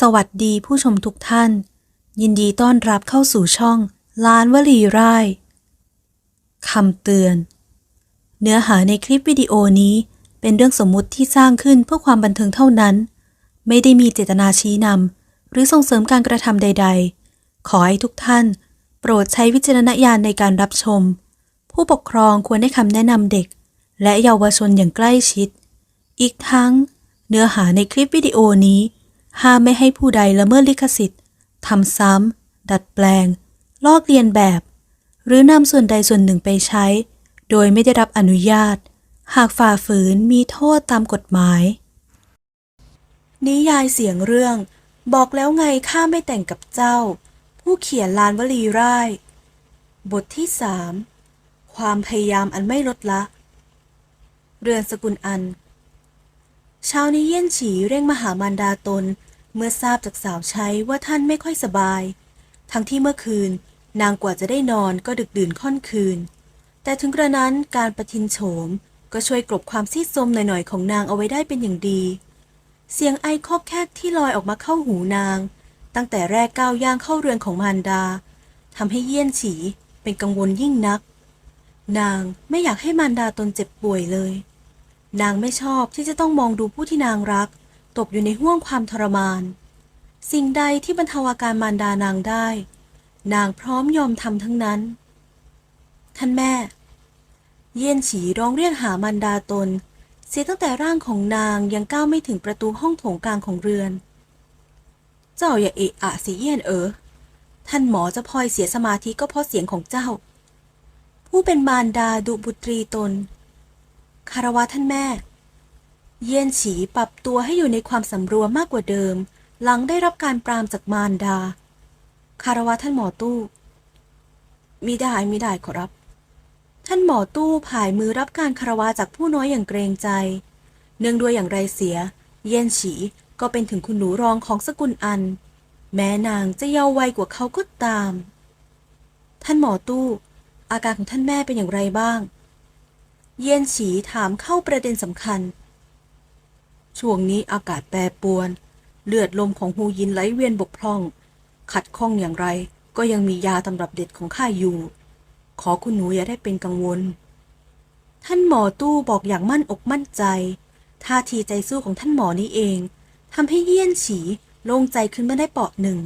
สวัสดีผู้ชมทุกท่าน ยินดีต้อนรับเข้าสู่ช่องล้านวลีร่ายคำเตือน เนื้อหาในคลิปวิดีโอนี้เป็นเรื่องสมมุติที่สร้างขึ้นเพื่อความบันเทิงเท่านั้น ไม่ได้มีเจตนาชี้นำหรือส่งเสริมการกระทำใด ๆ ขอให้ทุกท่าน โปรดใช้วิจารณญาณในการรับชม ผู้ปกครองควรให้คำแนะนำเด็ก และเยาวชนอย่างใกล้ชิด อีกทั้ง เนื้อหาในคลิปวิดีโอนี้ ห้ามไม่ให้ผู้ใดละเมิดลิขสิทธิ์ทำซ้ำ ดัดแปลง ลอกเลียนแบบ หรือนำส่วนใดส่วนหนึ่งไปใช้ โดยไม่ได้รับอนุญาต หากฝ่าฝืนมีโทษตามกฎหมาย นิยายเสียงเรื่อง บอกแล้วไงข้าไม่แต่งกับเจ้า ผู้เขียนลานวลีร่าย บทที่สามความพยายามอันไม่ลดละ เรือนสกุลอัน เช้านี้เยี่ยนฉีเร่งมหามารดาตน เมื่อทราบจากสาวใช้ว่าท่านไม่ค่อยสบาย ทั้งที่เมื่อคืนนางกว่าจะได้นอนก็ดึกดื่นค่อนคืน แต่ถึงกระนั้นการประทินโฉมก็ช่วยกลบความซีดซมหน่อยๆของนางเอาไว้ได้เป็นอย่างดี เสียงไอคอกแคกที่ลอยออกมาเข้าหูนาง ตั้งแต่แรกก้าวย่างเข้าเรือนของมารดาทำให้เยี่ยนฉีเป็นกังวลยิ่งนัก นางไม่อยากให้มารดาตนเจ็บป่วยเลย นางไม่ชอบที่จะต้องมองดูผู้ที่นางรัก ตกอยู่ในห่วงความทรมาน สิ่งใดที่บรรเทาอาการมารดานางได้ นางพร้อมยอมทำทั้งนั้น ท่านแม่ เยี่ยนฉีร้องเรียกหามารดาตน เสียตั้งแต่ร่างของนางยังก้าวไม่ถึงประตูห้องโถงกลางของเรือน เจ้าอย่าเอะอะสิเยี่ยนเอ๋อท่านหมอจะพลอยเสียสมาธิก็เพราะเสียงของเจ้า ผู้เป็นมารดาดุบุตรีตนคารวะท่านแม่ เยียนฉีปรับตัวให้อยู่ในความสำรวมมากกว่าเดิม หลังได้รับการปรามจากมารดา คารวะท่านหมอตู้มิได้มิได้ขอรับ ท่านหมอตู้ผายมือรับการคารวะจากผู้น้อยอย่างเกรงใจ เนื่องด้วยอย่างไรเสีย เยียนฉีก็เป็นถึงคุณหนูรองของสกุลอัน แม้นางจะเยาว์วัยกว่าเขาก็ตาม ท่านหมอตู้ อาการของท่านแม่เป็นอย่างไรบ้าง เยียนฉีถามเข้าประเด็นสำคัญ ช่วงนี้อากาศแปรปรวน เลือดลมของฮูยินไหลเวียนบกพร่อง ขัดข้องอย่างไรก็ยังมียาตำรับเด็ดของข้าอยู่ ขอคุณหนูอย่าได้เป็นกังวล ท่านหมอตู้บอกอย่างมั่นอกมั่นใจ ท่าทีใจสู้ของท่านหมอนี้เองทำให้เยี่ยนฉีโล่งใจขึ้นมาได้เปาะหนึ่ง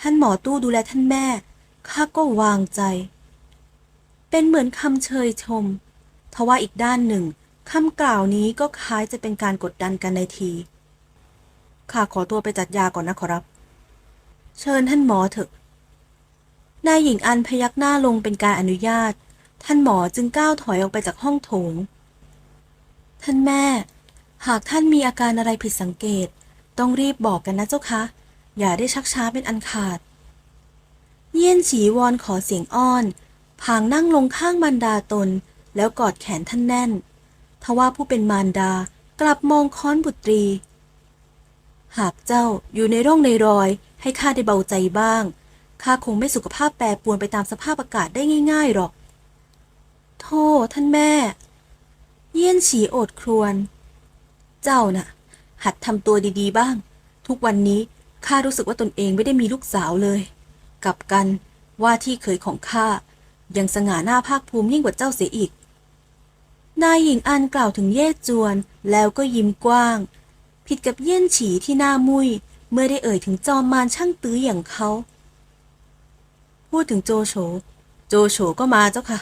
ท่านหมอตู้ดูแลท่านแม่ ข้าก็วางใจ เป็นเหมือนคำเชยชม ทว่าอีกด้านหนึ่ง คำกล่าวนี้ก็คล้ายจะเป็นการกดดันกันในที ข้าขอตัวไปจัดยาก่อนนะขอรับ เชิญท่านหมอเถอะ นายหญิงอันพยักหน้าลงเป็นการอนุญาต ท่านหมอจึงก้าวถอยออกไปจากห้องโถง ท่านแม่ หากท่านมีอาการอะไรผิดสังเกต ต้องรีบบอกกันนะเจ้าคะ อย่าได้ชักช้าเป็นอันขาด เยี่ยนฉีวอนขอเสียงอ้อน พางนั่งลงข้างมารดาตน แล้วกอดแขนท่านแน่น ทว่าผู้เป็นมารดากลับมองค้อนบุตรี หากเจ้าอยู่ในร่องในรอย ให้ข้าได้เบาใจบ้าง ข้าคงไม่สุขภาพแปรปรวนไปตามสภาพอากาศได้ง่ายๆหรอก โทษท่านแม่ เยี่ยนฉีโอดครวญเจ้าน่ะ หัดทำตัวดีๆบ้าง ทุกวันนี้ข้ารู้สึกว่าตนเองไม่ได้มีลูกสาวเลย กลับกันว่าที่เคยของข้ายังสง่าหน้าภาคภูมิยิ่งกว่าเจ้าเสียอีก นายหญิงอันกล่าวถึงเย่จวน แล้วก็ยิ้มกว้าง ผิดกับเยี่ยนฉีที่หน้ามุย เมื่อได้เอ่ยถึงจอมมารช่างตื้ออย่างเขา พูดถึงโจโฉ โจโฉก็มาเจ้าค่ะ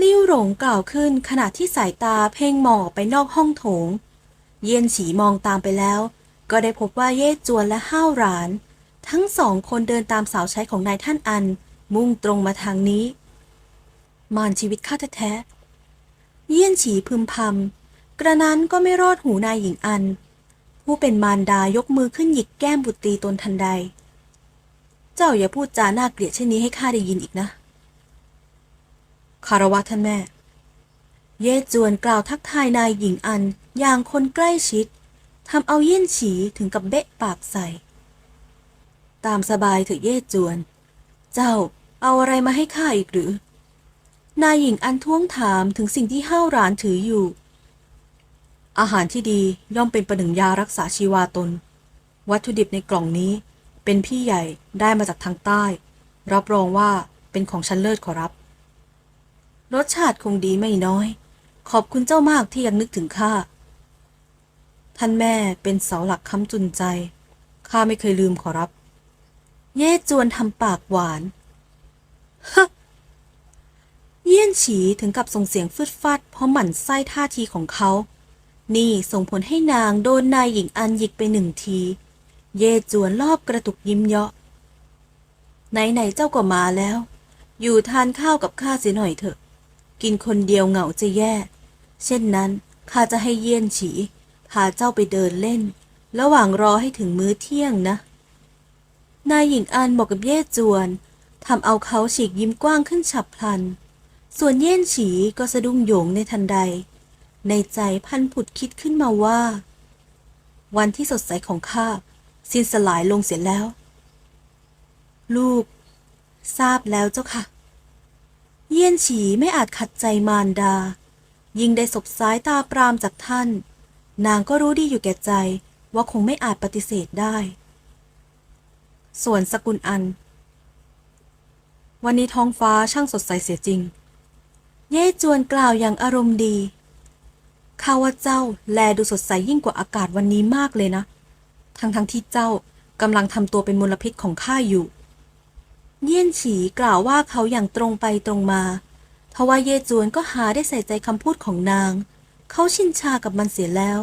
ลิ้วหลงกล่าวขึ้นขณะที่สายตาเพ่งมองไปนอกห้องโถง เยี่ยนฉีมองตามไปแล้ว ก็ได้พบว่าเย่จวนและห้าวหราน ทั้งสองคนเดินตามสาวใช้ของนายท่านอัน มุ่งตรงมาทางนี้ มารชีวิตข้าแท้ๆ เยี่ยนฉีพึมพำกระนั้นก็ไม่รอดหูนายหญิงอัน ผู้เป็นมารดายกมือขึ้นหยิกแก้มบุตรีตนทันใด เจ้าอย่าพูดจาน่าเกลียดเช่นนี้ให้ข้าได้ยินอีกนะคารวะท่านแม่ เย่จวนกล่าวทักทายนายหญิงอันอย่างคนใกล้ชิดทำเอาเยี่ยนฉีถึงกับเบะปากใส่ ตามสบายเถอะเย่จวน เจ้าเอาอะไรมาให้ข้าอีกหรือ นายหญิงอันท้วงถามถึงสิ่งที่ห้าวหรานถืออยู่ อาหารที่ดีย่อมเป็นประหนึ่งยารักษาชีวาตน วัตถุดิบในกล่องนี้ เป็นพี่ใหญ่ได้มาจากทางใต้ รับรองว่าเป็นของชั้นเลิศขอรับ รสชาติคงดีไม่น้อย ขอบคุณเจ้ามากที่ยังนึกถึงข้า ท่านแม่เป็นเสาหลักค้ำจุนใจ ข้าไม่เคยลืมขอรับ เย่จวนทำปากหวานฮะ เยี่ยนฉีถึงกับส่งเสียงฟึดฟัดเพราะหมั่นไส้ท่าทีของเขา นี่ส่งผลให้นางโดนนายหญิงอันหยิกไปหนึ่งที เยจวนรอบกระตุกยิ้มเยาะ ไหนๆเจ้าก็มาแล้ว อยู่ทานข้าวกับข้าเสียหน่อยเถอะ กินคนเดียวเหงาจะแย่ เช่นนั้นข้าจะให้เยี่ยนฉีพาเจ้าไปเดินเล่น ระหว่างรอให้ถึงมื้อเที่ยงนะ นายหญิงอันบอกกับเย่จวนทำเอาเขาฉีกยิ้มกว้างขึ้นฉับพลัน ส่วนเย่นฉีก็สะดุ้งโหยงในทันใด ในใจพันผุดคิดขึ้นมาว่า วันที่สดใสของข้าสิ้นสลายลงเสียแล้ว ลูก ทราบแล้วเจ้าค่ะ เยี่ยนฉีไม่อาจขัดใจมารดา ยิ่งได้สบสายตาปรามจากท่าน นางก็รู้ดีอยู่แก่ใจว่าคงไม่อาจปฏิเสธได้ ส่วนสกุลอัน วันนี้ท้องฟ้าช่างสดใสเสียจริง เย่จวนกล่าวอย่างอารมณ์ดีข้าว่าเจ้าแลดูสดใสยิ่งกว่าอากาศวันนี้มากเลยนะ ทั้งทั้งๆที่เจ้ากำลังทำตัวเป็นมลพิษของข้าอยู่ เยี่ยนฉีกล่าวว่าเขาอย่างตรงไปตรงมาทว่าเย่จวนก็หาได้ใส่ใจคำพูดของนาง เขาชินชากับมันเสียแล้ว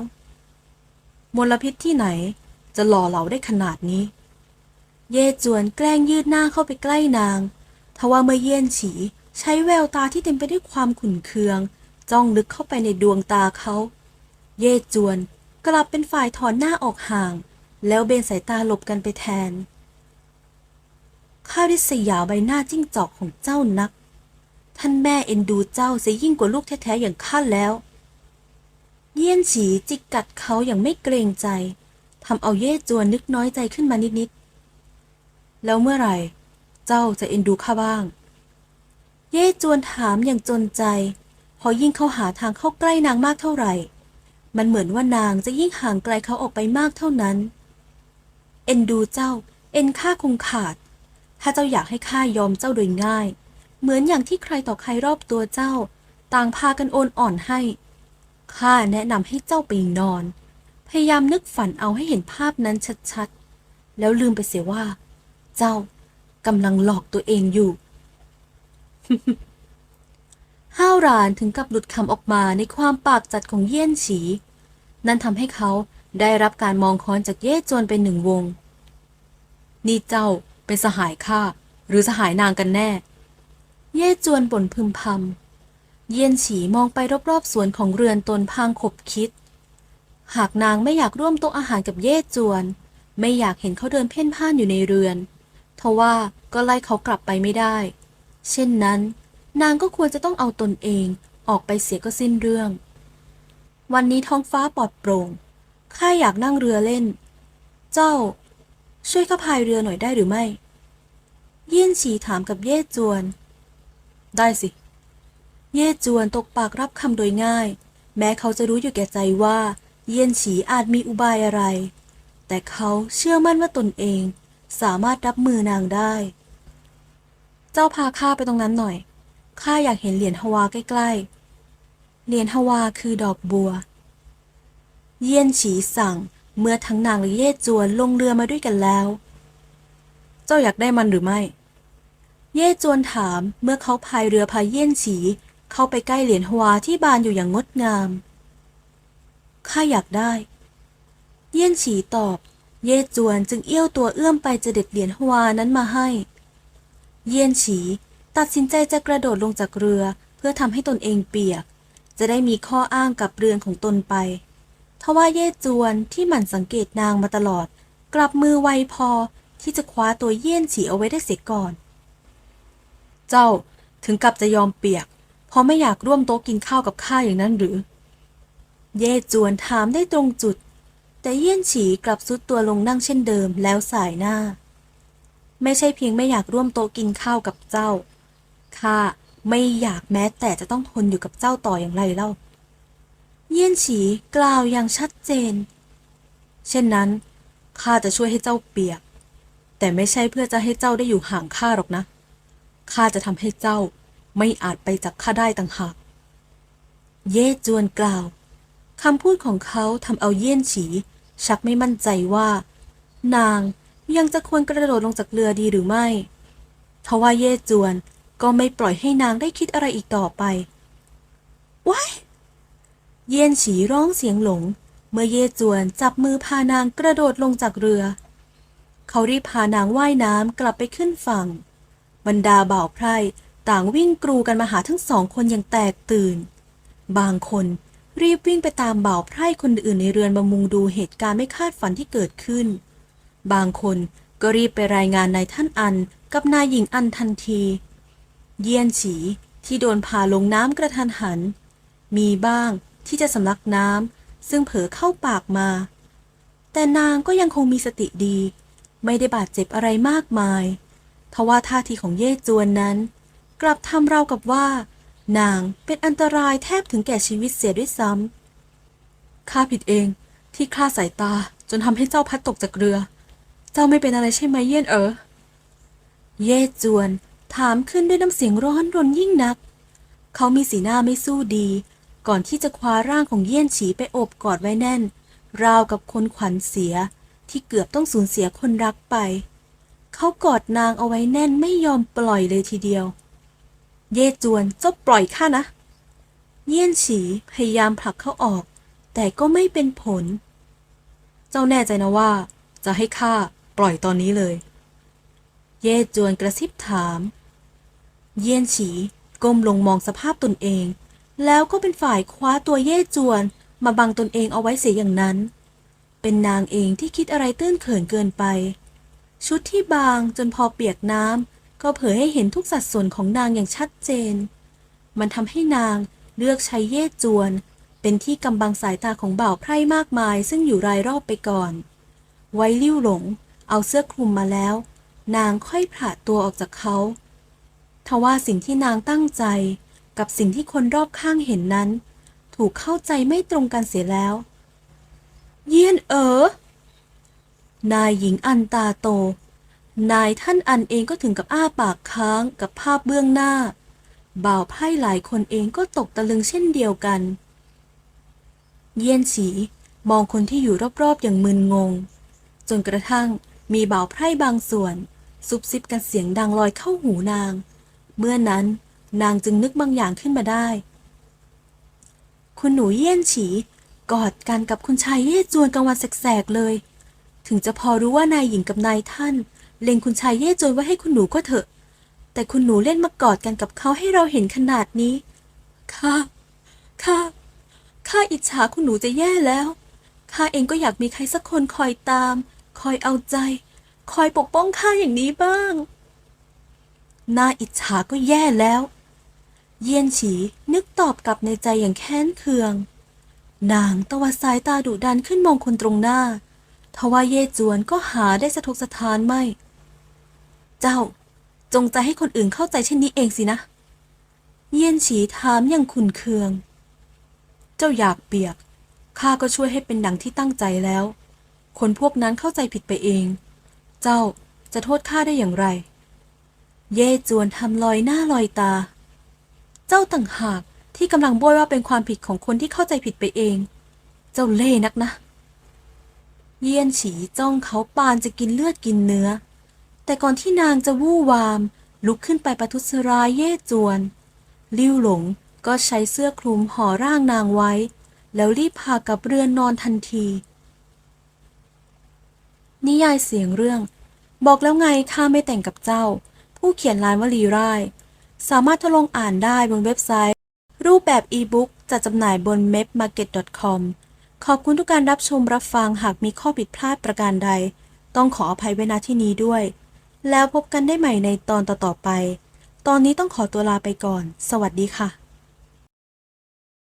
มลพิษที่ไหนจะหล่อเหลาได้ขนาดนี้ เย่จวนแกล้งยืดหน้าเข้าไปใกล้นาง ทว่าเมื่อเยี่ยนฉี ใช้แววตาที่เต็มไปด้วยความขุ่นเคือง จ้องลึกเข้าไปในดวงตาเขา เย่จวนกลับเป็นฝ่ายถอนหน้าออกห่าง แล้วเบนสายตาหลบกันไปแทน ข้าริษยาใบหน้าจิ้งจอกของเจ้านัก ท่านแม่เอ็นดูเจ้าเสียยิ่งกว่าลูกแท้ๆอย่างข้าแล้ว เยี่ยนฉีจิกกัดเขาอย่างไม่เกรงใจทำเอาเย่จวนนึกน้อยใจขึ้นมานิดๆแล้วเมื่อไหร่ เจ้าจะเอ็นดูข้าบ้าง เย่จวนถามอย่างจนใจ พอยิ่งเข้าหาทางเข้าใกล้นางมากเท่าไหร่ มันเหมือนว่านางจะยิ่งห่างไกลเขาออกไปมากเท่านั้น เอ็นดูเจ้า เอ็นข้าคงขาด ถ้าเจ้าอยากให้ข้ายอมเจ้าโดยง่าย เหมือนอย่างที่ใครต่อใครรอบตัวเจ้า ต่างพากันโอนอ่อนให้ ข้าแนะนำให้เจ้าไปนอน พยายามนึกฝันเอาให้เห็นภาพนั้นชัดๆ แล้วลืมไปเสียว่า เจ้ากำลังหลอกตัวเองอยู่ ห้าวรานถึงกับหลุดคำออกมาในความปากจัดของเยี่ยนฉี นั่นทำให้เขาได้รับการมองค้อนจากเย่จวนเป็นหนึ่งวง นี่เจ้าเป็นสหายข้าหรือสหายนางกันแน่ เย่จวนบ่นพึมพำเยี่ยนฉีมองไปรอบๆสวนของเรือนตนพางขบคิด หากนางไม่อยากร่วมโต๊ะอาหารกับเย่จวน ไม่อยากเห็นเขาเดินเพ่นพ่านอยู่ในเรือนทว่าก็ไล่เขากลับไปไม่ได้ เช่นนั้น นางก็ควรจะต้องเอาตนเองออกไปเสียก็สิ้นเรื่อง วันนี้ท้องฟ้าปลอดโปร่ง ข้าอยากนั่งเรือเล่น เจ้า ช่วยข้าพายเรือหน่อยได้หรือไม่ เยี่ยนฉีถามกับเย่จวน ได้สิ เย่จวนตกปากรับคำโดยง่าย แม้เขาจะรู้อยู่แก่ใจว่า เยี่ยนฉีอาจมีอุบายอะไร แต่เขาเชื่อมั่นว่าตนเองสามารถรับมือนางได้ เจ้าพาข้าไปตรงนั้นหน่อย ข้าอยากเห็นเหรียญฮวาใกล้ๆ เหรียญฮวาคือดอกบัว เยี่ยนฉีสั่ง เมื่อทั้งนางและเย่จวนลงเรือมาด้วยกันแล้ว เจ้าอยากได้มันหรือไม่ เย่จวนถามเมื่อเขาพายเรือพายเยี่ยนฉี เข้าไปใกล้เหรียญฮวาที่บานอยู่อย่างงดงาม ข้าอยากได้ เยี่ยนฉีตอบ เย่จวนจึงเอี้ยวตัวเอื้อมไปจะเด็ดเหรียญฮวานั้นมาให้ เยี่ยนฉี ตัดสินใจจะกระโดดลงจากเรือเพื่อทำให้ตนเองเปียก จะได้มีข้ออ้างกับเรือนของตนไปทว่าเย่จวนที่หมั่นสังเกตนางมาตลอด กลับมือไวพอที่จะคว้าตัวเยี่ยนฉีเอาไว้ได้เสียก่อน เจ้าถึงกับจะยอมเปียก เพราะไม่อยากร่วมโต๊ะกินข้าวกับข้าอย่างนั้นหรือ เย่จวนถามได้ตรงจุด แต่เยี่ยนฉีกลับซุดตัวลงนั่งเช่นเดิมแล้วสายหน้า ไม่ใช่เพียงไม่อยากร่วมโต๊ะกินข้าวกับเจ้า ข้าไม่อยากแม้แต่จะต้องทนอยู่กับเจ้าต่ออย่างไรเล่า เยี่ยนฉีกล่าวอย่างชัดเจน เช่นนั้นข้าจะช่วยให้เจ้าเปียก แต่ไม่ใช่เพื่อจะให้เจ้าได้อยู่ห่างข้าหรอกนะข้าจะทำให้เจ้าไม่อาจไปจากข้าได้ต่างหาก เย่จวนกล่าวคำพูดของเขาทำเอาเยี่ยนฉี ชักไม่มั่นใจว่า นาง ยังจะควรกระโดดลงจากเรือดีหรือไม่ทว่าเย่จวนก็ไม่ปล่อยให้นางได้คิดอะไรอีกต่อไป ว้าย เยี่ยนฉีร้องเสียงหลง เมื่อเย่จวนจับมือพานางกระโดดลงจากเรือ เขารีบพานางว่ายน้ำกลับไปขึ้นฝั่ง บรรดาบ่าวไพร่ต่างวิ่งกรูกันมาหาทั้งสองคนอย่างแตกตื่น บางคนรีบวิ่งไปตามบ่าวไพร่คนอื่นในเรือนมามุงดูเหตุการณ์ไม่คาดฝันที่เกิดขึ้น บางคนก็รีบไปรายงานนายท่านอันกับนายหญิงอันทันที เยี่ยนฉีที่โดนพาลงน้ำกระทันหัน มีบ้างที่จะสำลักน้ำซึ่งเผลอเข้าปากมา แต่นางก็ยังคงมีสติดี ไม่ได้บาดเจ็บอะไรมากมายทว่าท่าทีของเย่จวนนั้น กลับทำเราวกับว่า นางเป็นอันตรายแทบถึงแก่ชีวิตเสียด้วยซ้ำข้าผิดเองที่คลาดสายตาจนทำให้เจ้าพัดตกจากเรือ เจ้าไม่เป็นอะไรใช่ไหมเยี่ยนเออ เย่จวน ถามขึ้นด้วยน้ำเสียงร้อนรนยิ่งนัก เขามีสีหน้าไม่สู้ดี ก่อนที่จะคว้าร่างของเยี่ยนฉีไปโอบกอดไว้แน่น ราวกับคนขวัญเสียที่เกือบต้องสูญเสียคนรักไป เขากอดนางเอาไว้แน่นไม่ยอมปล่อยเลยทีเดียว เย่จวนเจ้าปล่อยข้านะ เยี่ยนฉีพยายามผลักเขาออก แต่ก็ไม่เป็นผล เจ้าแน่ใจนะว่า จะให้ข้า ปล่อยตอนนี้เลย เย่จวนกระซิบถาม เยี่ยนฉีก้มลงมองสภาพตนเอง แล้วก็เป็นฝ่ายคว้าตัวเย่จวน มาบังตนเองเอาไว้เสียอย่างนั้น เป็นนางเองที่คิดอะไรตื้นเขินเกินไป ชุดที่บางจนพอเปียกน้ำก็เผยให้เห็นทุกสัดส่วนของนางอย่างชัดเจน มันทำให้นางเลือกใช้เย่จวน เป็นที่กำบังสายตาของบ่าวไพร่มากมาย ซึ่งอยู่รายรอบไปก่อน ไว้ลิ้วหลง เอาเสื้อคลุมมาแล้ว นางค่อยผละตัวออกจากเขา ทว่าสิ่งที่นางตั้งใจกับสิ่งที่คนรอบข้างเห็นนั้น ถูกเข้าใจไม่ตรงกันเสียแล้ว เยี่ยนเอ๋อนายหญิงอันตาโต นายท่านอันเองก็ถึงกับอ้าปากค้างกับภาพเบื้องหน้า บ่าวไพ่หลายคนเองก็ตกตะลึงเช่นเดียวกัน เยี่ยนฉีมองคนที่อยู่รอบๆอย่างมึนงง จนกระทั่ง มีบ่าวไพร่บางส่วน ซุบซิบกันเสียงดังลอยเข้าหูนาง เมื่อนั้นนางจึงนึกบางอย่างขึ้นมาได้ คุณหนูเยี่ยนฉี กอดกันกับคุณชายเย่จวนกลางวันแสกๆเลย ถึงจะพอรู้ว่านายหญิงกับนายท่าน เล็งคุณชายเย่จวนไว้ให้คุณหนูก็เถอะ แต่คุณหนูเล่นมากอดกันกับเขาให้เราเห็นขนาดนี้ข้าข้าข้าอิจฉาคุณหนูจะแย่แล้วข้าเองก็อยากมีใครสักคนคอยตาม คอยเอาใจ คอยปกป้องข้าอย่างนี้บ้างน่าอิจฉาก็แย่แล้ว เยียนฉีนึกตอบกลับในใจอย่างแค้นเคือง นางตวัดสายตาดุดันขึ้นมองคนตรงหน้า ทว่าเย่จวนก็หาได้สะทกสะทานไม่ เจ้า จงใจให้คนอื่นเข้าใจเช่นนี้เองสินะ เยียนฉีถามอย่างขุนเคือง เจ้าอยากเปียก ข้าก็ช่วยให้เป็นดังที่ตั้งใจแล้ว คนพวกนั้นเข้าใจผิดไปเอง เจ้าจะโทษข้าได้อย่างไร เย่จวนทำลอยหน้าลอยตา เจ้าต่างหากที่กำลังโบยว่าเป็นความผิดของคนที่เข้าใจผิดไปเอง เจ้าเล่นักนะ เยี่ยนฉีจ้องเขาปานจะกินเลือดกินเนื้อ แต่ก่อนที่นางจะวู่วาม ลุกขึ้นไปประทุษร้ายเย่จวน ลิ้วหลงก็ใช้เสื้อคลุมห่อร่างนางไว้ แล้วรีบพากับเรือนนอนทันที นิยายเสียงเรื่อง บอกแล้วไงข้าไม่แต่งกับเจ้า ผู้เขียนลานวลีร่าย สามารถทดลองอ่านได้บนเว็บไซต์ รูปแบบอีบุ๊กจัดจำหน่ายบน mepmarket.com ขอบคุณทุกการรับชมรับฟังหากมีข้อผิดพลาดประการใด ต้องขออภัยไว้ณที่นี้ด้วย แล้วพบกันได้ใหม่ในตอนต่อๆไป ตอนนี้ต้องขอตัวลาไปก่อน สวัสดีค่ะ